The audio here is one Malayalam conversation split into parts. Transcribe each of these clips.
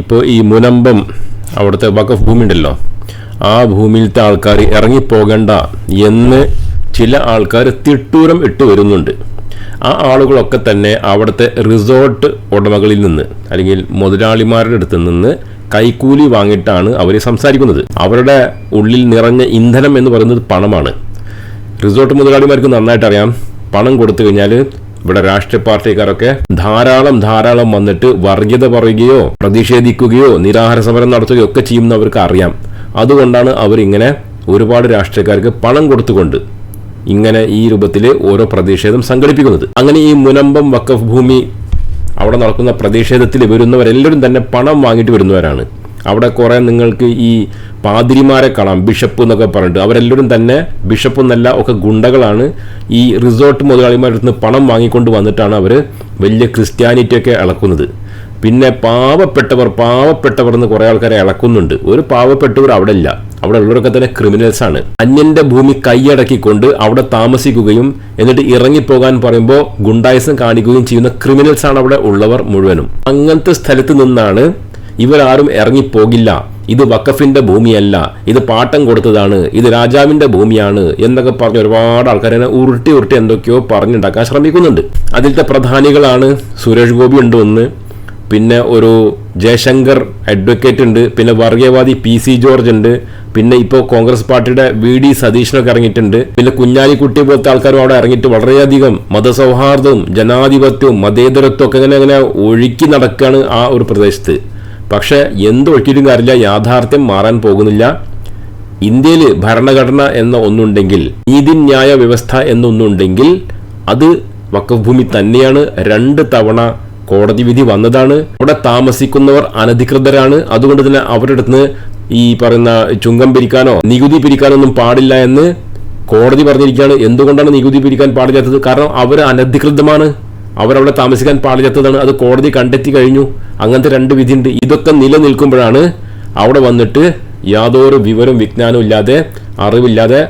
ഇപ്പോൾ ഈ മുനമ്പം അവിടുത്തെ വഖഫ് ഭൂമി ഉണ്ടല്ലോ ആ ഭൂമിയിലത്തെ ആൾക്കാർ ഇറങ്ങിപ്പോകണ്ട എന്ന് ചില ആൾക്കാർ തിട്ടൂരം ഇട്ട് വരുന്നുണ്ട്. ആ ആളുകളൊക്കെ തന്നെ അവിടുത്തെ റിസോർട്ട് ഉടമകളിൽ നിന്ന് അല്ലെങ്കിൽ മുതലാളിമാരുടെ അടുത്ത് നിന്ന് കൈക്കൂലി വാങ്ങിയിട്ടാണ് അവർ സംസാരിക്കുന്നത്. അവരുടെ ഉള്ളിൽ നിറഞ്ഞ ഇന്ധനം എന്ന് പറയുന്നത് പണമാണ്. റിസോർട്ട് മുതലാളിമാർക്ക് നന്നായിട്ട് അറിയാം പണം കൊടുത്തു കഴിഞ്ഞാൽ ഇവിടെ രാഷ്ട്രീയ പാർട്ടിക്കാരൊക്കെ ധാരാളം ധാരാളം വന്നിട്ട് വർഗീയത പറയുകയോ പ്രതിഷേധിക്കുകയോ നിരാഹാര സമരം നടത്തുകയോ ഒക്കെ ചെയ്യുന്നവർക്ക് അറിയാം. അതുകൊണ്ടാണ് അവരിങ്ങനെ ഒരുപാട് രാഷ്ട്രീയക്കാർക്ക് പണം കൊടുത്തുകൊണ്ട് ഇങ്ങനെ ഈ രൂപത്തിൽ ഓരോ പ്രതിഷേധം സംഘടിപ്പിക്കുന്നത്. അങ്ങനെ ഈ മുനമ്പം വക്കഫ് ഭൂമി അവിടെ നടക്കുന്ന പ്രതിഷേധത്തിൽ വരുന്നവരെല്ലാവരും തന്നെ പണം വാങ്ങിയിട്ട് വരുന്നവരാണ്. അവിടെ കുറേ നിങ്ങൾക്ക് ഈ പാതിരിമാരെ കാണാം ബിഷപ്പ് എന്നൊക്കെ പറഞ്ഞിട്ട്. അവരെല്ലാവരും തന്നെ ബിഷപ്പ് എന്നല്ല ഒക്കെ ഗുണ്ടകളാണ്. ഈ റിസോർട്ട് മുതലാളിമാരുടെ നിന്ന് പണം വാങ്ങിക്കൊണ്ട് വന്നിട്ടാണ് അവർ വലിയ ക്രിസ്ത്യാനിറ്റിയൊക്കെ ഇളക്കുന്നത്. പിന്നെ പാവപ്പെട്ടവർ പാവപ്പെട്ടവർ എന്ന് കുറേ ആൾക്കാരെ ഇളക്കുന്നുണ്ട്. ഒരു പാവപ്പെട്ടവർ അവിടെ ഇല്ല. അവിടെ ഉള്ളവരൊക്കെ തന്നെ ക്രിമിനൽസ് ആണ്. അന്യന്റെ ഭൂമി കൈയടക്കിക്കൊണ്ട് അവിടെ താമസിക്കുകയും എന്നിട്ട് ഇറങ്ങിപ്പോകാൻ പറയുമ്പോൾ ഗുണ്ടായസം കാണിക്കുകയും ചെയ്യുന്ന ക്രിമിനൽസ് ആണ് അവിടെ ഉള്ളവർ മുഴുവനും. അങ്ങനത്തെ സ്ഥലത്ത് നിന്നാണ് ഇവരാരും ഇറങ്ങിപ്പോകില്ല. ഇത് വക്കഫിന്റെ ഭൂമിയല്ല. ഇത് പാട്ടം കൊടുത്തതാണ്. ഇത് രാജാവിന്റെ ഭൂമിയാണ് എന്നൊക്കെ പറഞ്ഞ് ഒരുപാട് ആൾക്കാരെ ഉരുട്ടി ഉരുട്ടി എന്തൊക്കെയോ പറഞ്ഞുണ്ടാക്കാൻ ശ്രമിക്കുന്നുണ്ട്. അതിലത്തെ പ്രധാനികളാണ് സുരേഷ് ഗോപി ഉണ്ട് ഒന്ന് പിന്നെ ഒരു ജയശങ്കർ അഡ്വക്കേറ്റ് ഉണ്ട് പിന്നെ വർഗീയവാദി പി സി ജോർജ് ഉണ്ട് പിന്നെ ഇപ്പോൾ കോൺഗ്രസ് പാർട്ടിയുടെ വി ഡി സതീഷിനൊക്കെ ഇറങ്ങിയിട്ടുണ്ട്. പിന്നെ കുഞ്ഞാലിക്കുട്ടി പോലത്തെ ആൾക്കാരും അവിടെ ഇറങ്ങിയിട്ട് വളരെയധികം മതസൗഹാർദ്ദവും ജനാധിപത്യവും മതേതരത്വം ഒക്കെ അങ്ങനെ അങ്ങനെ ഒഴുക്കി നടക്കുകയാണ് ആ ഒരു പ്രദേശത്ത്. പക്ഷെ എന്ത് ഒഴിച്ചിട്ടും കാര്യമില്ല. യാഥാർത്ഥ്യം മാറാൻ പോകുന്നില്ല. ഇന്ത്യയിൽ ഭരണഘടന എന്ന ഒന്നുണ്ടെങ്കിൽ നീതിന്യായ വ്യവസ്ഥ എന്നൊന്നുണ്ടെങ്കിൽ അത് വക്കഫ് ഭൂമി തന്നെയാണ്. രണ്ട് തവണ കോടതി വിധി വന്നതാണ്. അവിടെ താമസിക്കുന്നവർ അനധികൃതരാണ്. അതുകൊണ്ട് തന്നെ അവരുടെ അടുത്ത് ഈ പറയുന്ന ചുങ്കം പിരിക്കാനോ നികുതി പിരിക്കാനോ ഒന്നും പാടില്ല എന്ന് കോടതി പറഞ്ഞിരിക്കുകയാണ്. എന്തുകൊണ്ടാണ് നികുതി പിരിക്കാൻ പാടില്ലാത്തത്? കാരണം അവർ അനധികൃതമാണ്. അവരവിടെ താമസിക്കാൻ പാടില്ലാത്തതാണ്. അത് കോടതി കണ്ടെത്തി കഴിഞ്ഞു. അങ്ങനത്തെ രണ്ട് വിധിയുണ്ട്. ഇതൊക്കെ നിലനിൽക്കുമ്പോഴാണ് അവിടെ വന്നിട്ട് യാതൊരു വിവരം വിജ്ഞാനവും ഇല്ലാതെ അറിവില്ലാതെ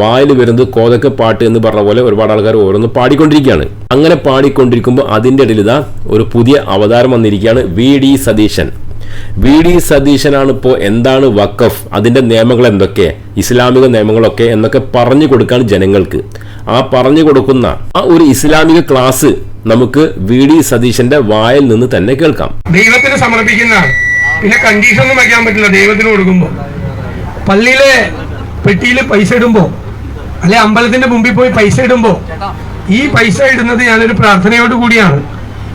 വായിൽ വരുന്നത് കോതക്ക് പാട്ട് എന്ന് പറഞ്ഞ പോലെ ഒരുപാട് ആൾക്കാർ ഓരോന്ന് പാടിക്കൊണ്ടിരിക്കുകയാണ്. അങ്ങനെ പാടിക്കൊണ്ടിരിക്കുമ്പോൾ അതിന്റെ ഇടയിൽ ഇതാ ഒരു പുതിയ അവതാരം വന്നിരിക്കുകയാണ് V D Satheesan. V D സതീശനാണ് ഇപ്പോൾ എന്താണ് വക്കഫ് അതിന്റെ നിയമങ്ങൾ എന്തൊക്കെ? ഇസ്ലാമിക നിയമങ്ങളൊക്കെ എന്നൊക്കെ പറഞ്ഞു കൊടുക്കുകയാണ് ജനങ്ങൾക്ക്. ആ പറഞ്ഞു കൊടുക്കുന്ന ആ ഒരു ഇസ്ലാമിക ക്ലാസ് നമുക്ക് വി ഡി സതീശന്റെ വായിൽ നിന്ന് തന്നെ കേൾക്കാം. ദൈവത്തിന് സമർപ്പിക്കുന്നതാണ്. പിന്നെ കണ്ടീഷൻ ഒന്നും വയ്ക്കാൻ പറ്റില്ല. ദൈവത്തിന് കൊടുക്കുമ്പോൾ പള്ളിയിലെ പെട്ടിയിൽ പൈസ ഇടുമ്പോൾ അല്ലെ അമ്പലത്തിന്റെ മുമ്പിൽ പോയി പൈസ ഇടുമ്പോൾ ഈ പൈസ ഇടുന്നത് ഞാനൊരു പ്രാർത്ഥനയോട് കൂടിയാണ്.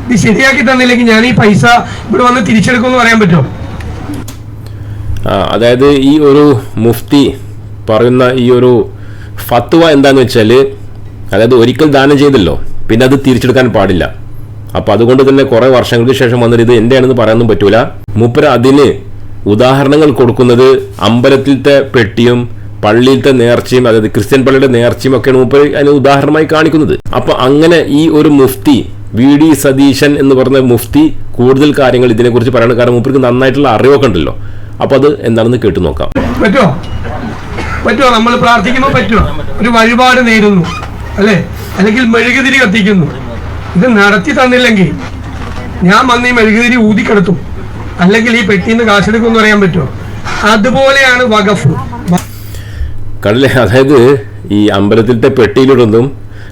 ഇത് ശരിയാക്കി തന്നില്ലെങ്കിൽ ഞാൻ ഈ പൈസ ഇവിടെ വന്ന് തിരിച്ചെടുക്കുമെന്ന് പറയാൻ പറ്റുമോ? അതായത് ഈ ഒരു മുഫ്തി പറയുന്ന ഈ ഒരു ഫത്വ എന്താന്ന് വെച്ചാൽ അതായത് ഒരിക്കൽ ദാനം ചെയ്തല്ലോ. പിന്നെ അത് തിരിച്ചെടുക്കാൻ പാടില്ല. അപ്പൊ അതുകൊണ്ട് തന്നെ കുറെ വർഷങ്ങൾക്ക് ശേഷം വന്നിട്ട് ഇത് എന്റെയാണെന്ന് പറയാനൊന്നും പറ്റൂല. മൂപ്പര അതിന് ഉദാഹരണങ്ങൾ കൊടുക്കുന്നത് അമ്പലത്തിലത്തെ പെട്ടിയും പള്ളിയിലത്തെ നേർച്ചയും അതായത് ക്രിസ്ത്യൻ പള്ളിയുടെ നേർച്ചയും ഒക്കെയാണ് മൂപ്പര് അതിന് ഉദാഹരണമായി കാണിക്കുന്നത്. അപ്പൊ അങ്ങനെ ഈ ഒരു മുഫ്തി വി ഡി സതീശൻ എന്ന് പറഞ്ഞ മുഫ്തി കൂടുതൽ കാര്യങ്ങൾ ഇതിനെക്കുറിച്ച് പറയണം. കാരണം മൂപ്പർക്ക് നന്നായിട്ടുള്ള അറിവൊക്കെ ഉണ്ടല്ലോ. അപ്പൊ അത് എന്താണെന്ന് കേട്ടു നോക്കാം. പറ്റുമോ പറ്റുമോ നമ്മൾ പ്രാർത്ഥിക്കുമ്പോൾ പറ്റുമോ ഒരു വഴിപാട് നേരുന്നു. അല്ലേ? അല്ലെങ്കിൽ മെഴുകുതിരി കത്തിക്കുന്നു. ഇത് നടത്തി തന്നില്ലെങ്കിൽ ഞാൻ വന്ന് ഈ മെഴുകുതിരി ഊതിക്കെടുത്തും. അല്ലെങ്കിൽ ഈ പെട്ടിന്ന് കാശെടുക്കും എന്ന് പറയാൻ പറ്റുമോ? അതുപോലെയാണ് വഖഫ്. കടലെ അതായത് ഈ അമ്പലത്തിലത്തെ പെട്ടിയിലിടുന്നതും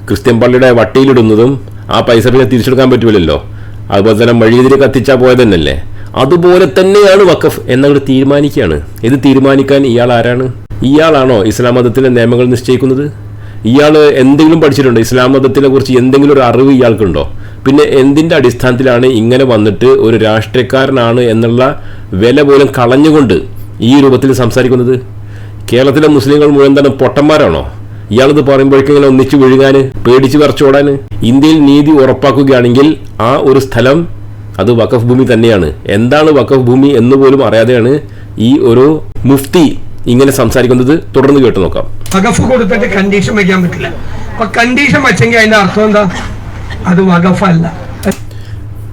ക്രിസ്ത്യൻ പള്ളിയുടെ വട്ടിയിലിടുന്നതും ആ പൈസ പിന്നെ തിരിച്ചെടുക്കാൻ പറ്റൂലല്ലോ. അതുപോലെ തന്നെ വഴിയെതിരെ കത്തിച്ചാൽ പോയത് തന്നെയല്ലേ അതുപോലെ തന്നെയാണ് വഖഫ് എന്നങ്ങോട്ട് തീരുമാനിക്കുകയാണ് ഇത് തീരുമാനിക്കാൻ ഇയാൾ ആരാണ്? ഇയാളാണോ ഇസ്ലാം മതത്തിലെ നിയമങ്ങൾ നിശ്ചയിക്കുന്നത്? ഇയാൾ എന്തെങ്കിലും പഠിച്ചിട്ടുണ്ടോ? ഇസ്ലാം മതത്തിനെ കുറിച്ച് എന്തെങ്കിലും ഒരു അറിവ് ഇയാൾക്കുണ്ടോ? പിന്നെ എന്തിന്റെ അടിസ്ഥാനത്തിലാണ് ഇങ്ങനെ വന്നിട്ട് ഒരു രാഷ്ട്രീയക്കാരനാണ് എന്നുള്ള വില പോലും കളഞ്ഞുകൊണ്ട് ഈ രൂപത്തിൽ സംസാരിക്കുന്നത്? കേരളത്തിലെ മുസ്ലിങ്ങൾ മുഴുവൻ തന്നെ പൊട്ടന്മാരാണോ? ഇയാളിത് പറയുമ്പോഴേക്കും ഇങ്ങനെ ഒന്നിച്ചു വിഴുകാൻ പേടിച്ച് വിറച്ചോടാന് ഇന്ത്യയിൽ നീതി ഉറപ്പാക്കുകയാണെങ്കിൽ ആ ഒരു സ്ഥലം അത് വഖഫ് ഭൂമി തന്നെയാണ്. എന്താണ് വഖഫ് ഭൂമി എന്ന് പോലും അറിയാതെയാണ് ഈ ഒരു മുഫ്തി ഇങ്ങനെ സംസാരിക്കുന്നത്? തുടർന്ന് കേട്ടു നോക്കാം. വഖഫ് കൊടുത്തിട്ട് കണ്ടീഷൻ വെക്കാൻ പറ്റില്ല. അപ്പൊ കണ്ടീഷൻ വെച്ചെങ്കിൽ അതിന്റെ അർത്ഥം എന്താ? അത് വകഫല്ല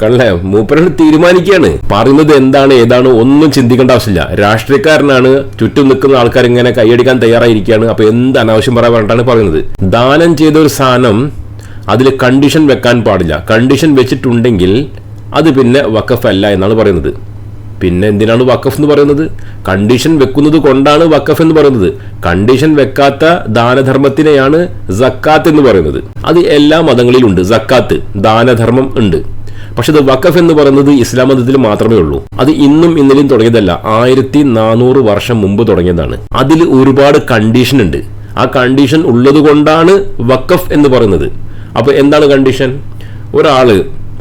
കണ്ടല്ലേ മൂപ്പരോട് തീരുമാനിക്കുകയാണ്. പറയുന്നത് എന്താണ് ഏതാണ് ഒന്നും ചിന്തിക്കേണ്ട ആവശ്യമില്ല. രാഷ്ട്രീയക്കാരനാണ് ചുറ്റും നിൽക്കുന്ന ആൾക്കാർ ഇങ്ങനെ കൈയടിക്കാൻ തയ്യാറായിരിക്കുകയാണ്. അപ്പൊ എന്ത് അനാവശ്യം പറയാൻ പറഞ്ഞിട്ടാണ് പറയുന്നത്? ദാനം ചെയ്ത ഒരു സാധനം അതിൽ കണ്ടീഷൻ വെക്കാൻ പാടില്ല. കണ്ടീഷൻ വെച്ചിട്ടുണ്ടെങ്കിൽ അത് പിന്നെ വക്കഫല്ല എന്നാണ് പറയുന്നത്. പിന്നെ എന്തിനാണ് വക്കഫ് എന്ന് പറയുന്നത്? കണ്ടീഷൻ വെക്കുന്നത് കൊണ്ടാണ് വക്കഫ് എന്ന് പറയുന്നത്. കണ്ടീഷൻ വെക്കാത്ത ദാനധർമ്മത്തിനെയാണ് സക്കാത്ത് എന്ന് പറയുന്നത്. അത് എല്ലാ മതങ്ങളിലും ഉണ്ട് സക്കാത്ത് ദാനധർമ്മം ഉണ്ട്. പക്ഷെ ഇത് വക്കഫ് എന്ന് പറയുന്നത് ഇസ്ലാം മതത്തിൽ മാത്രമേ ഉള്ളൂ. അത് ഇന്നും ഇന്നലെയും തുടങ്ങിയതല്ല. ആയിരത്തി നാനൂറ് വർഷം മുമ്പ് തുടങ്ങിയതാണ്. അതിൽ ഒരുപാട് കണ്ടീഷൻ ഉണ്ട്. ആ കണ്ടീഷൻ ഉള്ളത് കൊണ്ടാണ് വക്കഫ് എന്ന് പറയുന്നത്. അപ്പൊ എന്താണ് കണ്ടീഷൻ ഒരാൾ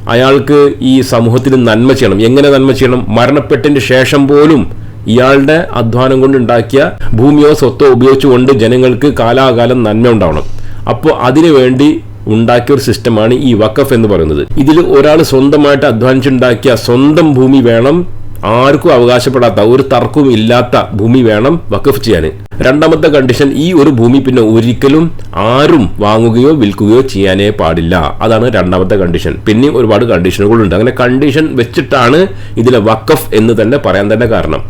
അയാൾക്ക് ഈ സമൂഹത്തിന് നന്മ ചെയ്യണം. എങ്ങനെ നന്മ ചെയ്യണം? മരണപ്പെട്ടതിന് ശേഷം പോലും ഇയാളുടെ അധ്വാനം കൊണ്ടുണ്ടാക്കിയ ഭൂമിയോ സ്വത്തോ ഉപയോഗിച്ചുകൊണ്ട് ജനങ്ങൾക്ക് കാലാകാലം നന്മ ഉണ്ടാവണം. അപ്പോൾ അതിനുവേണ്ടി ഉണ്ടാക്കിയ ഒരു സിസ്റ്റമാണ് ഈ വക്കഫ് എന്ന് പറയുന്നത്. ഇതിൽ ഒരാൾ സ്വന്തമായിട്ട് അധ്വാനിച്ചുണ്ടാക്കിയ സ്വന്തം ഭൂമി വേണം. ആർക്കും അവകാശപ്പെടാത്ത ഒരു തർക്കവും ഇല്ലാത്ത ഭൂമി വേണം വക്കഫ് ചെയ്യാൻ. രണ്ടാമത്തെ കണ്ടീഷൻ ഈ ഒരു ഭൂമി പിന്നെ ഒരിക്കലും ആരും വാങ്ങുകയോ വിൽക്കുകയോ ചെയ്യാനേ പാടില്ല. അതാണ് രണ്ടാമത്തെ കണ്ടീഷൻ പിന്നെയും ഒരുപാട് കണ്ടീഷനുകളുണ്ട് അങ്ങനെ കണ്ടീഷൻ വെച്ചിട്ടാണ് ഇതിലെ വക്കഫ് എന്ന് തന്നെ പറയാൻ തന്നെ കാരണം.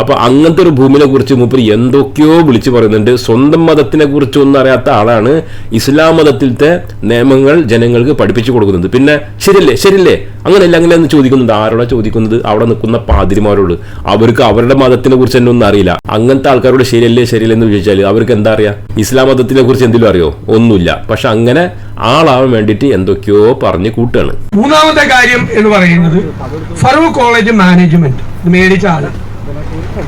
അപ്പൊ അങ്ങനത്തെ ഒരു ഭൂമിനെ കുറിച്ച് മൂപ്പർ എന്തൊക്കെയോ വിളിച്ചു പറയുന്നുണ്ട്. സ്വന്തം മതത്തിനെ കുറിച്ച് ഒന്നും അറിയാത്ത ആളാണ് ഇസ്ലാം മതത്തിലത്തെ നിയമങ്ങൾ ജനങ്ങൾക്ക് പഠിപ്പിച്ചു കൊടുക്കുന്നത്. പിന്നെ ശരിയല്ലേ? ശരിയല്ലേ? അങ്ങനെയല്ല അങ്ങനെയെന്ന് ചോദിക്കുന്നുണ്ട്. ആരോടാ ചോദിക്കുന്നത്? അവിടെ നിൽക്കുന്ന പാതിരിമാരോട്. അവർക്ക് അവരുടെ മതത്തിനെ കുറിച്ച് തന്നെ ഒന്നും അറിയില്ല. അങ്ങനത്തെ ആൾക്കാരോട് ശരിയല്ലേ? ശരിയല്ലേ എന്ന് ചോദിച്ചാൽ അവർക്ക് എന്താ അറിയാ? ഇസ്ലാം മതത്തിനെ കുറിച്ച് എന്തെങ്കിലും അറിയോ? ഒന്നുമില്ല. പക്ഷെ അങ്ങനെ ആളാവാൻ വേണ്ടിയിട്ട് എന്തൊക്കെയോ പറഞ്ഞ് കൂട്ടുകയാണ്. മൂന്നാമത്തെ കാര്യം എന്ന് പറയുന്നത് ഫറൂഖ് കോളേജ് മാനേജ്മെന്റ്. മേടിച്ച ആൾ.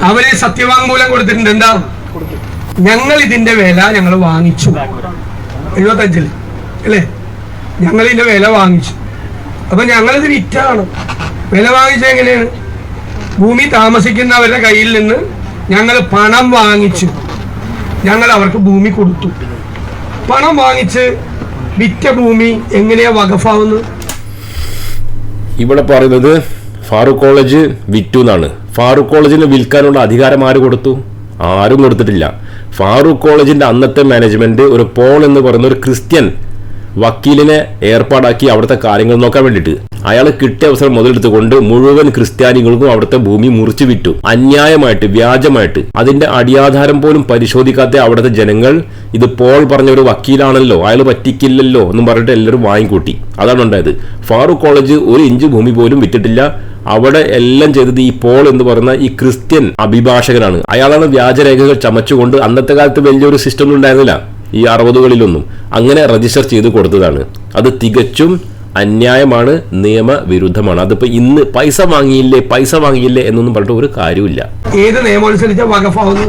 അവർ സത്യവാങ്മൂലം കൊടുത്തിട്ടുണ്ട്. എന്താ? ഞങ്ങൾ ഇതിന്റെ വില ഞങ്ങൾ വാങ്ങിച്ചു. എഴുപത്തഞ്ചിൽ. അല്ലേ? ഞങ്ങൾ ഇതിന്റെ വില വാങ്ങിച്ചു. അപ്പൊ ഞങ്ങളിത് വിറ്റാണ്. വില വാങ്ങിച്ചത് എങ്ങനെയാണ്? ഭൂമി താമസിക്കുന്നവരുടെ കയ്യിൽ നിന്ന് ഞങ്ങൾ പണം വാങ്ങിച്ചു. ഞങ്ങൾ അവർക്ക് ഭൂമി കൊടുത്തു. പണം വാങ്ങിച്ച് വിറ്റ ഭൂമി എങ്ങനെയാ വകഫാവുന്നത് ഇവിടെ പറയുന്നത് ഫാറൂഖ് കോളേജ് വിറ്റു എന്നാണ്. ഫാറൂഖ് കോളേജിന് വിൽക്കാനുള്ള അധികാരം ആര് കൊടുത്തു? ആരും കൊടുത്തിട്ടില്ല. ഫാറൂഖ് കോളേജിന്റെ അന്നത്തെ മാനേജ്മെന്റ് ഒരു പോൾ എന്ന് പറയുന്ന ഒരു ക്രിസ്ത്യൻ വക്കീലിനെ ഏർപ്പാടാക്കി അവിടുത്തെ കാര്യങ്ങൾ നോക്കാൻ വേണ്ടിയിട്ട്. അയാൾ കിട്ടിയ അവസരം മുതലെടുത്തുകൊണ്ട് മുഴുവൻ ക്രിസ്ത്യാനികൾക്കും അവിടുത്തെ ഭൂമി മുറിച്ചു വിറ്റു. അന്യായമായിട്ട് വ്യാജമായിട്ട്. അതിന്റെ അടിയാധാരം പോലും പരിശോധിക്കാത്ത അവിടുത്തെ ജനങ്ങൾ ഇത് പോൾ പറഞ്ഞ ഒരു വക്കീലാണല്ലോ അയാൾ പറ്റിക്കില്ലല്ലോ എന്നും പറഞ്ഞിട്ട് എല്ലാവരും വാങ്ങിക്കൂട്ടി. അതാണ് ഉണ്ടായത്. ഫാറൂഖ് കോളേജ് ഒരു ഇഞ്ച് ഭൂമി പോലും വിറ്റിട്ടില്ല. അവിടെ എല്ലാം ചെയ്തത് ഈ പോൾ എന്ന് പറയുന്ന ഈ ക്രിസ്ത്യൻ അഭിഭാഷകനാണ്. അയാളാണ് വ്യാജരേഖകൾ ചമച്ചുകൊണ്ട് അന്നത്തെ കാലത്ത് വലിയൊരു സിസ്റ്റം ഉണ്ടായിരുന്നില്ല. ഈ അറുപതുകളിലൊന്നും. അങ്ങനെ രജിസ്റ്റർ ചെയ്ത് കൊടുത്തതാണ്. അത് തികച്ചും അന്യായമാണ് നിയമവിരുദ്ധമാണ്. അതിപ്പോ ഇന്ന് പൈസ വാങ്ങിയില്ലേ പൈസ വാങ്ങിയില്ലേ എന്നൊന്നും പറഞ്ഞിട്ട് ഒരു കാര്യമില്ല ഏത് നിയമം അനുസരിച്ച വകഫാവുന്നു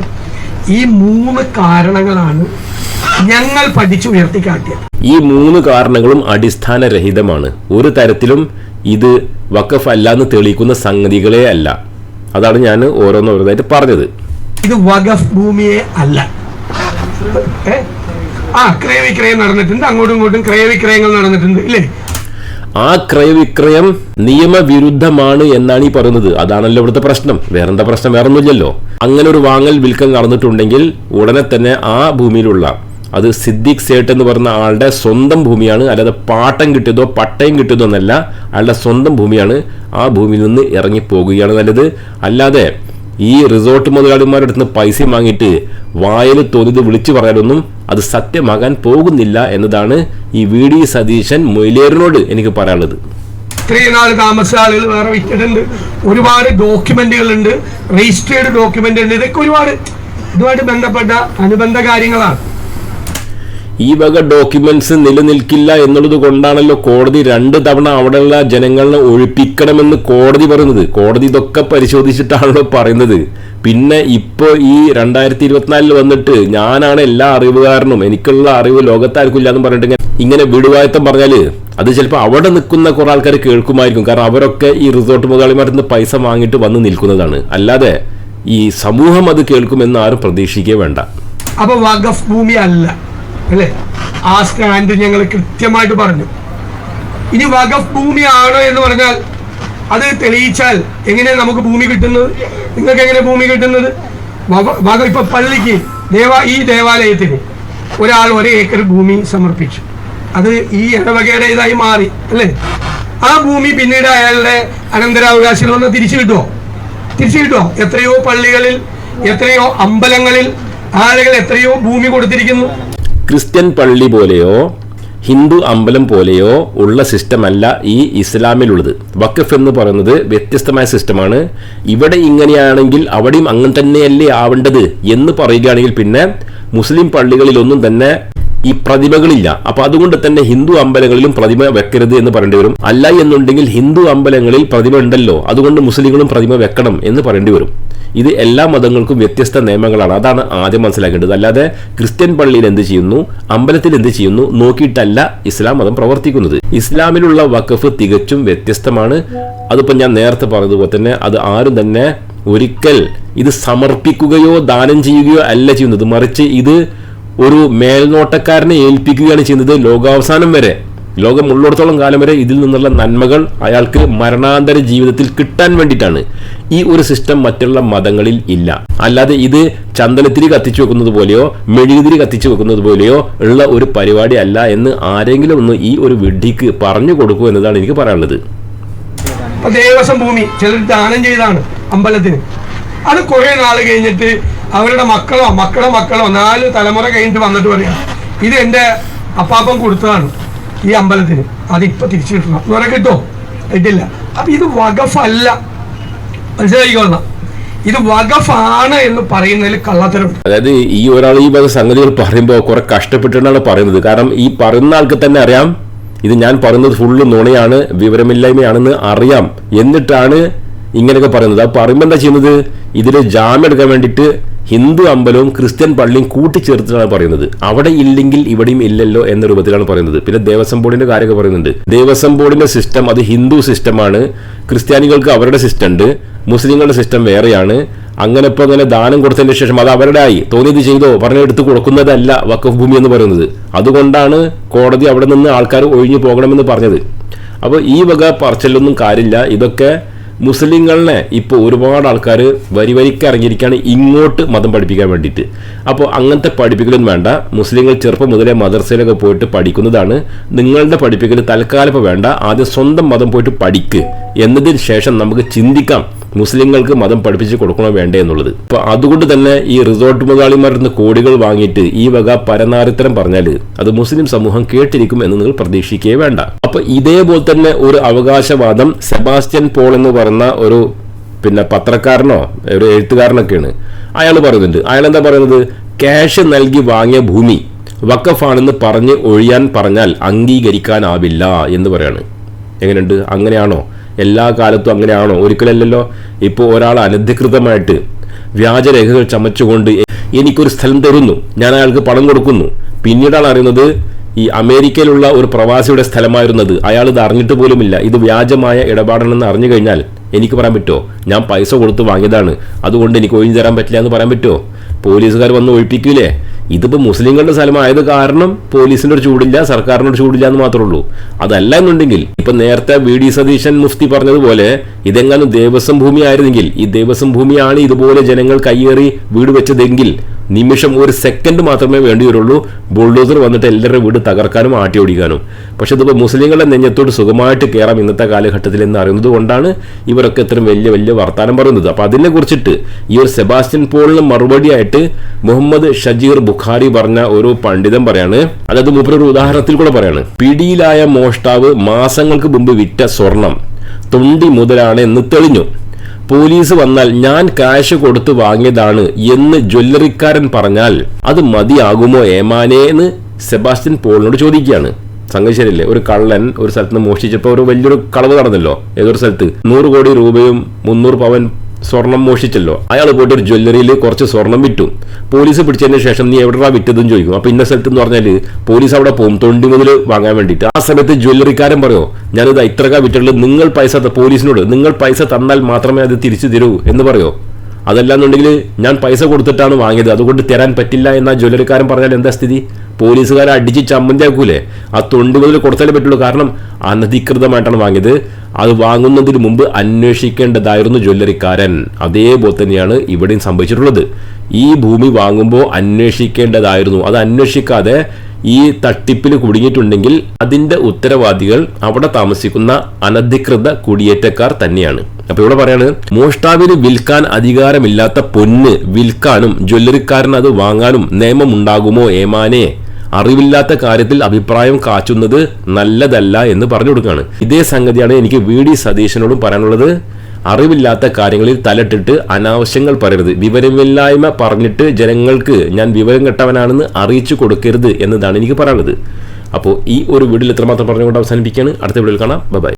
ഈ മൂന്ന് കാരണങ്ങളാണ് ഞങ്ങൾ പഠിച്ചു ഉയർത്തിക്കാട്ടിയത് ഈ മൂന്ന് കാരണങ്ങളും അടിസ്ഥാനരഹിതമാണ്. ഒരു തരത്തിലും ഇത് വക്കഫ് അല്ലാന്ന് തെളിയിക്കുന്ന സംഗതികളെ അല്ല. അതാണ് ഞാൻ ഓരോന്നോരോന്നായിട്ട് പറഞ്ഞത്. ഇത് വഖഫ് ഭൂമിയെ അല്ല. ആ ക്രയവിക്രയം നടന്നിട്ടുണ്ട്. അങ്ങോട്ടും ഇങ്ങോട്ടും ക്രയവിക്രയങ്ങൾ നടന്നിട്ടുണ്ട് ഇല്ലേ? ആ ക്രയവിക്രയം നിയമവിരുദ്ധമാണ് എന്നാണ് ഈ പറയുന്നത്. അതാണല്ലോ ഇവിടുത്തെ പ്രശ്നം. വേറെന്താ പ്രശ്നം? വേറൊന്നുമില്ലല്ലോ. അങ്ങനെ ഒരു വാങ്ങൽ വിൽക്കൽ നടന്നിട്ടുണ്ടെങ്കിൽ ഉടനെ തന്നെ ആ ഭൂമിയിലുള്ള അത് സിദ്ദിഖ് സേട്ട് എന്ന് പറയുന്ന ആളുടെ സ്വന്തം ഭൂമിയാണ് അല്ലാതെ പാട്ടം കിട്ടിയതോ പട്ടയം കിട്ടിയതോ എന്നല്ല അയാളുടെ സ്വന്തം ഭൂമിയാണ് ആ ഭൂമിയിൽ നിന്ന് ഇറങ്ങി പോകുകയാണ് നല്ലത്. അല്ലാതെ ഈ റിസോർട്ട് മുതലാളിമാരുടെ അടുത്ത് നിന്ന് പൈസ വാങ്ങിയിട്ട് വായിൽ തോന്നിയത് വിളിച്ചു പറയാനൊന്നും അത് സത്യമാകാൻ പോകുന്നില്ല എന്നതാണ് ഈ വി ഡി സതീശൻ മൊയിലേറിനോട് എനിക്ക് പറയാനുള്ളത്. ഇത്രയും നാൾ താമസ ആളുകൾ വേറെ വിറ്റിട്ടുണ്ട്. ഒരുപാട് ഡോക്യുമെന്റുകൾ ഉണ്ട്. രജിസ്റ്റേർഡ് ഡോക്യുമെന്റ് ഉണ്ട്. ഇതൊക്കെ ഒരുപാട് ഇതുമായിട്ട് ബന്ധപ്പെട്ട അനുബന്ധ കാര്യങ്ങളാണ്. ഈ വക ഡോക്യുമെന്റ്സ് നിലനിൽക്കില്ല എന്നുള്ളത് കൊണ്ടാണല്ലോ കോടതി രണ്ട് തവണ അവിടെയുള്ള ജനങ്ങളെ ഒഴിപ്പിക്കണമെന്ന് കോടതി പറയുന്നത്. കോടതി ഇതൊക്കെ പരിശോധിച്ചിട്ടാണല്ലോ പറയുന്നത്. പിന്നെ ഇപ്പോൾ ഈ രണ്ടായിരത്തി ഇരുപത്തിനാലിൽ വന്നിട്ട് ഞാനാണ് എല്ലാ അറിവുകാരനും എനിക്കുള്ള അറിവ് ലോകത്താർക്കും ഇല്ലാന്ന് പറഞ്ഞിട്ട് ഇങ്ങനെ- വിടുവായത്തം പറഞ്ഞാൽ അത് ചിലപ്പോൾ അവിടെ നിൽക്കുന്ന കുറെ ആൾക്കാർ കേൾക്കുമായിരിക്കും. കാരണം അവരൊക്കെ ഈ റിസോർട്ട് മുതലാളിമാരിൽ നിന്ന് പൈസ വാങ്ങിയിട്ട് വന്ന് നിൽക്കുന്നതാണ്. അല്ലാതെ ഈ സമൂഹം അത് കേൾക്കുമെന്ന് ആരും പ്രതീക്ഷിക്കേ വേണ്ട. അപ്പൊ വഖഫ് ഭൂമി അല്ല. അല്ലേ? ആ സ്റ്റാൻഡ് ഞങ്ങൾ കൃത്യമായിട്ട് പറഞ്ഞു. ഇനി വഖഫ് ഭൂമി ആണോ എന്ന് പറഞ്ഞാൽ അത് തെളിയിച്ചാൽ എങ്ങനെയാണ് നമുക്ക് ഭൂമി കിട്ടുന്നത്? നിങ്ങൾക്ക് എങ്ങനെ ഭൂമി കിട്ടുന്നത്? വക ഇപ്പൊ പള്ളിക്ക് ദേവ ഈ ദേവാലയത്തിന് ഒരാൾ ഒരു ഏക്കർ ഭൂമി സമർപ്പിച്ചു. അത് ഈ ഇടവകയുടെ ഇതായി മാറി അല്ലേ? ആ ഭൂമി പിന്നീട് അയാളുടെ അനന്തരാവകാശികൾ വന്ന് തിരിച്ചു കിട്ടുമോ തിരിച്ചു കിട്ടുമോ എത്രയോ പള്ളികളിൽ എത്രയോ അമ്പലങ്ങളിൽ ആളുകൾ എത്രയോ ഭൂമി കൊടുത്തിരിക്കുന്നു. ക്രിസ്ത്യൻ പള്ളി പോലെയോ ഹിന്ദു അമ്പലം പോലെയോ ഉള്ള സിസ്റ്റമല്ല ഈ ഇസ്ലാമിലുള്ളത്. വഖഫ് എന്ന് പറയുന്നത് വ്യത്യസ്തമായ സിസ്റ്റമാണ്. ഇവിടെ ഇങ്ങനെയാണെങ്കിൽ അവിടെയും അങ്ങനെ തന്നെയല്ലേ ആവേണ്ടത് എന്ന് പറയുകയാണെങ്കിൽ പിന്നെ മുസ്ലിം പള്ളികളിലൊന്നും തന്നെ ഈ പ്രതിമകളില്ല. അപ്പൊ അതുകൊണ്ട് തന്നെ ഹിന്ദു അമ്പലങ്ങളിലും പ്രതിമ വെക്കരുത് എന്ന് പറയേണ്ടി വരും. അല്ല എന്നുണ്ടെങ്കിൽ ഹിന്ദു അമ്പലങ്ങളിൽ പ്രതിമ ഉണ്ടല്ലോ. അതുകൊണ്ട് മുസ്ലിങ്ങളും പ്രതിമ വെക്കണം എന്ന് പറയേണ്ടി വരും. ഇത് എല്ലാ മതങ്ങൾക്കും വ്യത്യസ്ത നിയമങ്ങളാണ്. അതാണ് ആദ്യം മനസ്സിലാക്കേണ്ടത്. അല്ലാതെ ക്രിസ്ത്യൻ പള്ളിയിൽ എന്ത് ചെയ്യുന്നു? അമ്പലത്തിൽ എന്ത് ചെയ്യുന്നു? നോക്കിയിട്ടല്ല ഇസ്ലാം മതം പ്രവർത്തിക്കുന്നത്. ഇസ്ലാമിലുള്ള വഖഫ് തികച്ചും വ്യത്യസ്തമാണ്. അതിപ്പോ ഞാൻ നേരത്തെ പറഞ്ഞതുപോലെ തന്നെ അത് ആരും തന്നെ ഒരിക്കൽ ഇത് സമർപ്പിക്കുകയോ ദാനം ചെയ്യുകയോ അല്ല ചെയ്യുന്നത്. മറിച്ച് ഇത് ഒരു മേൽനോട്ടക്കാരനെ ഏൽപ്പിക്കുകയാണ് ചെയ്യുന്നത് ലോകാവസാനം വരെ. ലോകം ഉള്ളിടത്തോളം കാലം വരെ ഇതിൽ നിന്നുള്ള നന്മകൾ അയാൾക്ക് മരണാന്തര ജീവിതത്തിൽ കിട്ടാൻ വേണ്ടിയിട്ടാണ്. ഈ ഒരു സിസ്റ്റം മറ്റുള്ള മതങ്ങളിൽ ഇല്ല. അല്ലാതെ ഇത് ചന്ദനത്തിരി കത്തിച്ചു വെക്കുന്നത് പോലെയോ മെഴുകുതിരി കത്തിച്ചു വെക്കുന്നത് പോലെയോ ഉള്ള ഒരു പരിപാടി അല്ല എന്ന് ആരെങ്കിലും ഒന്ന് ഈ ഒരു വിഡ്ഢിക്ക് പറഞ്ഞു കൊടുക്കൂ എന്നതാണ് എനിക്ക് പറയാനുള്ളത്. ദേവസ്വം ഭൂമി ചിലർ ദാനം ചെയ്താണ് അമ്പലത്തിന്. അത് കുറെ നാൾ കഴിഞ്ഞിട്ട് അവരുടെ മക്കളോ മക്കളെ മക്കളോ നാല് തലമുറ കഴിഞ്ഞിട്ട് വന്നിട്ട് പറയാം. ഇത് എന്റെ അപ്പാപ്പം കൊടുത്തതാണ് ഈ അമ്പലത്തിന് അത് ഇപ്പൊ തിരിച്ചു കിട്ടണം. ഇവരെ കിട്ടോ? കിട്ടില്ല. അപ്പൊ ഇത് വകഫല്ല മനസ്സിലായിക്കോളണം. ഇത് വകഫാണ് എന്ന് പറയുന്നതിൽ കള്ളത്തരം അതായത് ഈ ഒരാൾ ഈ വക സംഗതികൾ പറയുമ്പോൾ കുറെ കഷ്ടപ്പെട്ടിട്ടാണ് പറയുന്നത്. കാരണം ഈ പറയുന്ന ആൾക്ക് തന്നെ അറിയാം ഇത് ഞാൻ പറയുന്നത് ഫുള്ള് നുണയാണ് വിവരമില്ലായ്മയാണെന്ന് അറിയാം. എന്നിട്ടാണ് ഇങ്ങനെയൊക്കെ പറയുന്നത്. അത് പറയുമ്പോൾ എന്താ ചെയ്യുന്നത്? ഇതിൽ ജാമ്യം എടുക്കാൻ വേണ്ടിയിട്ട് ഹിന്ദു അമ്പലവും ക്രിസ്ത്യൻ പള്ളിയും കൂട്ടിച്ചേർത്തിട്ടാണ് പറയുന്നത്. അവിടെ ഇല്ലെങ്കിൽ ഇവിടെയും ഇല്ലല്ലോ എന്ന രൂപത്തിലാണ് പറയുന്നത്. പിന്നെ ദേവസ്വം ബോർഡിന്റെ കാര്യമൊക്കെ പറയുന്നുണ്ട്. ദേവസ്വം ബോർഡിന്റെ സിസ്റ്റം അത് ഹിന്ദു സിസ്റ്റമാണ്. ക്രിസ്ത്യാനികൾക്ക് അവരുടെ സിസ്റ്റം ഉണ്ട് മുസ്ലിങ്ങളുടെ സിസ്റ്റം വേറെയാണ്. അങ്ങനെ ഇപ്പൊ അങ്ങനെ ദാനം കൊടുത്തതിന് ശേഷം അത് അവരുടെ ആയി തോന്നിയത് ചെയ്തോ? പറഞ്ഞെടുത്ത് കൊടുക്കുന്നതല്ല വക്കഫ് ഭൂമി എന്ന് പറയുന്നത്. അതുകൊണ്ടാണ് കോടതി അവിടെ നിന്ന് ആൾക്കാർ ഒഴിഞ്ഞു പോകണമെന്ന് പറഞ്ഞത്. അപ്പോൾ ഈ വക പറച്ചിലൊന്നും കാര്യമില്ല. ഇതൊക്കെ മുസ്ലിങ്ങളെ ഇപ്പോൾ ഒരുപാട് ആൾക്കാർ വരി വരിക്ക് ഇറങ്ങിയിരിക്കുകയാണ് ഇങ്ങോട്ട് മതം പഠിപ്പിക്കാൻ വേണ്ടിയിട്ട്. അപ്പോൾ അങ്ങനത്തെ പഠിപ്പിക്കലൊന്നും വേണ്ട. മുസ്ലിങ്ങൾ ചെറുപ്പം മുതലേ മദർസയിലൊക്കെ പോയിട്ട് പഠിക്കുന്നതാണ്. നിങ്ങളുടെ പഠിപ്പിക്കൽ തൽക്കാലം ഇപ്പോൾ വേണ്ട. ആദ്യം സ്വന്തം മതം പോയിട്ട് പഠിക്ക്. എന്നതിന് ശേഷം നമുക്ക് ചിന്തിക്കാം മുസ്ലിങ്ങൾക്ക് മതം പഠിപ്പിച്ച് കൊടുക്കണോ വേണ്ടേ എന്നുള്ളത്. അപ്പോൾ അതുകൊണ്ട് തന്നെ ഈ റിസോർട്ട് മുതലാളിമാരിൽ നിന്ന് കോടികൾ വാങ്ങിയിട്ട് ഈ വക പരനാരിത്തരം പറഞ്ഞാൽ അത് മുസ്ലിം സമൂഹം കേട്ടിരിക്കും എന്ന് നിങ്ങൾ പ്രതീക്ഷിക്കുകയേ വേണ്ട. അപ്പൊ ഇതേപോലെ തന്നെ ഒരു അവകാശവാദം സെബാസ്റ്റ്യൻ പോൾ എന്ന് പറയുന്ന ഒരു പിന്നെ പത്രക്കാരനോ ഒരു എഴുത്തുകാരനൊക്കെയാണ്. അയാൾ പറയുന്നുണ്ട്. അയാൾ എന്താ പറയുന്നത്? ക്യാഷ് നൽകി വാങ്ങിയ ഭൂമി വക്കഫാണെന്ന് പറഞ്ഞ് ഒഴിയാൻ പറഞ്ഞാൽ അംഗീകരിക്കാനാവില്ല എന്ന് പറയാണ്. എങ്ങനെയുണ്ട്? അങ്ങനെയാണോ? എല്ലാ കാലത്തും അങ്ങനെയാണോ? ഒരിക്കലല്ലല്ലോ. ഇപ്പോൾ ഒരാൾ അനധികൃതമായിട്ട് വ്യാജരേഖകൾ ചമച്ചുകൊണ്ട് എനിക്കൊരു സ്ഥലം തരുന്നു. ഞാൻ അയാൾക്ക് പണം കൊടുക്കുന്നു. പിന്നീടാണ് അറിയുന്നത് ഈ അമേരിക്കയിലുള്ള ഒരു പ്രവാസിയുടെ സ്ഥലമായിരുന്നത്. അയാൾ ഇത് അറിഞ്ഞിട്ട് പോലുമില്ല. ഇത് വ്യാജമായ ഇടപാടാണെന്ന് അറിഞ്ഞു കഴിഞ്ഞാൽ എനിക്ക് പറയാൻ പറ്റുമോ? ഞാൻ പൈസ കൊടുത്ത് വാങ്ങിയതാണ്. അതുകൊണ്ട് എനിക്ക് ഒഴിഞ്ഞു തരാൻ പറ്റില്ല എന്ന് പറയാൻ പറ്റുമോ? പോലീസുകാർ വന്ന് ഒഴിപ്പിക്കൂലേ? ഇതിപ്പോൾ മുസ്ലിങ്ങളുടെ സ്ഥലമായത് കാരണം പോലീസിന്റെ ഒരു ചൂടില്ല സർക്കാരിനോട് ചൂടില്ല എന്ന് മാത്രമേ ഉള്ളൂ. അതല്ല എന്നുണ്ടെങ്കിൽ ഇപ്പം നേരത്തെ വി ഡി സതീശൻ മുഫ്തി പറഞ്ഞതുപോലെ ഇതെങ്ങാനും ദേവസ്വം ഭൂമി ആയിരുന്നെങ്കിൽ ഈ ദേവസ്വം ഭൂമിയാണ് ഇതുപോലെ ജനങ്ങൾ കയ്യേറി വീട് വെച്ചതെങ്കിൽ നിമിഷം ഒരു സെക്കൻഡ് മാത്രമേ വേണ്ടി വരുള്ളൂ ബുൾഡോസർ വന്നിട്ട് എല്ലാവരുടെ വീട് തകർക്കാനും ആട്ടി ഓടിക്കാനും. പക്ഷെ ഇതിപ്പോൾ മുസ്ലിങ്ങളുടെ നെഞ്ഞത്തോട് സുഖമായിട്ട് കയറാം ഇന്നത്തെ കാലഘട്ടത്തിൽ എന്ന് അറിയുന്നത് കൊണ്ടാണ് ഇവരൊക്കെ ഇത്രയും വലിയ വലിയ വർത്താനം പറയുന്നത്. അപ്പോൾ അതിനെ കുറിച്ചിട്ട് ഈ ഒരു സെബാസ്റ്റ്യൻ പോളിന് മറുപടിയായിട്ട് മുഹമ്മദ് ഷജീർ ബുഖാരി പറഞ്ഞ ഒരു പണ്ഡിതൻ പറയാണ്. അതായത് മൂപ്പര് ഒരു ഉദാഹരണത്തിൽ കൂടെ പറയാണ്. പിടിയിലായ മോഷ്ടാവ് മാസങ്ങൾക്ക് മുമ്പ് വിറ്റ സ്വർണം തൊണ്ടി മുതലാണ് എന്ന് തെളിഞ്ഞു. പോലീസ് വന്നാൽ ഞാൻ കാശ് കൊടുത്തു വാങ്ങിയതാണ് എന്ന് ജ്വല്ലറിക്കാരൻ പറഞ്ഞാൽ അത് മതിയാകുമോ ഏമാനെ എന്ന് സെബാസ്റ്റ്യൻ പോളിനോട് ചോദിക്കുകയാണ്. സംഘശരില്ലേ ഒരു കള്ളൻ ഒരു സ്ഥലത്ത് നിന്ന് മോഷ്ടിച്ചപ്പോൾ ഒരു വലിയൊരു കളവ് നടന്നല്ലോ ഏതൊരു സ്ഥലത്ത്? നൂറ് കോടി രൂപയും മുന്നൂറ് പവൻ സ്വർണം മോഷിച്ചല്ലോ അയാൾ പോയിട്ട് ഒരു ജ്വല്ലറിയിൽ കുറച്ച് സ്വർണം വിറ്റു. പോലീസ് പിടിച്ചതിന് ശേഷം നീ എവിടെയാ വിറ്റതെന്ന് ചോദിക്കും. അപ്പൊ ഇന്ന സ്ഥലത്ത് എന്ന് പറഞ്ഞാൽ പോലീസ് അവിടെ പോകും തൊണ്ടി മുതൽ വാങ്ങാൻ വേണ്ടിയിട്ട്. ആ സമയത്ത് ജ്വല്ലറിക്കാരൻ പറയോ ഞാനിത് ഇത്രക വിറ്റുള്ളൂ നിങ്ങൾ പൈസ പോലീസിനോട് നിങ്ങൾ പൈസ തന്നാൽ മാത്രമേ അത് തിരിച്ചു തരൂ എന്ന് പറയോ. അതല്ലാന്നുണ്ടെങ്കിൽ ഞാൻ പൈസ കൊടുത്തിട്ടാണ് വാങ്ങിയത്. അതുകൊണ്ട് തരാൻ പറ്റില്ല എന്ന ജ്വല്ലറിക്കാരൻ പറഞ്ഞാൽ എന്താ സ്ഥിതി? പോലീസുകാരെ അടിച്ച് ചമ്മന്തിയാക്കൂലേ ആ തൊണ്ടി മുതൽ കൊടുത്താലേ പറ്റുള്ളൂ. കാരണം അനധികൃതമായിട്ടാണ് വാങ്ങിയത്. അത് വാങ്ങുന്നതിന് മുമ്പ് അന്വേഷിക്കേണ്ടതായിരുന്നു ജ്വല്ലറിക്കാരൻ. അതേപോലെ തന്നെയാണ് ഇവിടെയും സംഭവിച്ചിട്ടുള്ളത്. ഈ ഭൂമി വാങ്ങുമ്പോൾ അന്വേഷിക്കേണ്ടതായിരുന്നു. അത് അന്വേഷിക്കാതെ ഈ തട്ടിപ്പിൽ കുടുങ്ങിയിട്ടുണ്ടെങ്കിൽ അതിന്റെ ഉത്തരവാദികൾ അവിടെ താമസിക്കുന്ന അനധികൃത കുടിയേറ്റക്കാർ തന്നെയാണ്. അപ്പോൾ ഇവിടെ പറയാണ് മോഷ്ടാവിന് വിൽക്കാൻ അധികാരമില്ലാത്ത പൊന്ന് വിൽക്കാനും ജ്വല്ലറിക്കാരൻ അത് വാങ്ങാനും നിയമമുണ്ടാകുമോ ഏമാനെ? അറിവില്ലാത്ത കാര്യത്തിൽ അഭിപ്രായം കാച്ചുന്നത് നല്ലതല്ല എന്ന് പറഞ്ഞു കൊടുക്കുകയാണ്. ഇതേ സംഗതിയാണ് എനിക്ക് വി ഡി സതീശനോടും പറയാനുള്ളത്. അറിവില്ലാത്ത കാര്യങ്ങളിൽ തലട്ടിട്ട് അനാവശ്യങ്ങൾ പറയരുത്. വിവരമില്ലായ്മ പറഞ്ഞിട്ട് ജനങ്ങൾക്ക് ഞാൻ വിവരം കെട്ടവനാണെന്ന് അറിയിച്ചു കൊടുക്കരുത് എന്നതാണ് എനിക്ക് പറയാനുള്ളത്. അപ്പോൾ ഈ ഒരു വീഡിയോയിൽ എത്രമാത്രം പറഞ്ഞുകൊണ്ട് അവസാനിപ്പിക്കുകയാണ്. അടുത്ത വീഡിയോയിൽ കാണാം. ബൈ.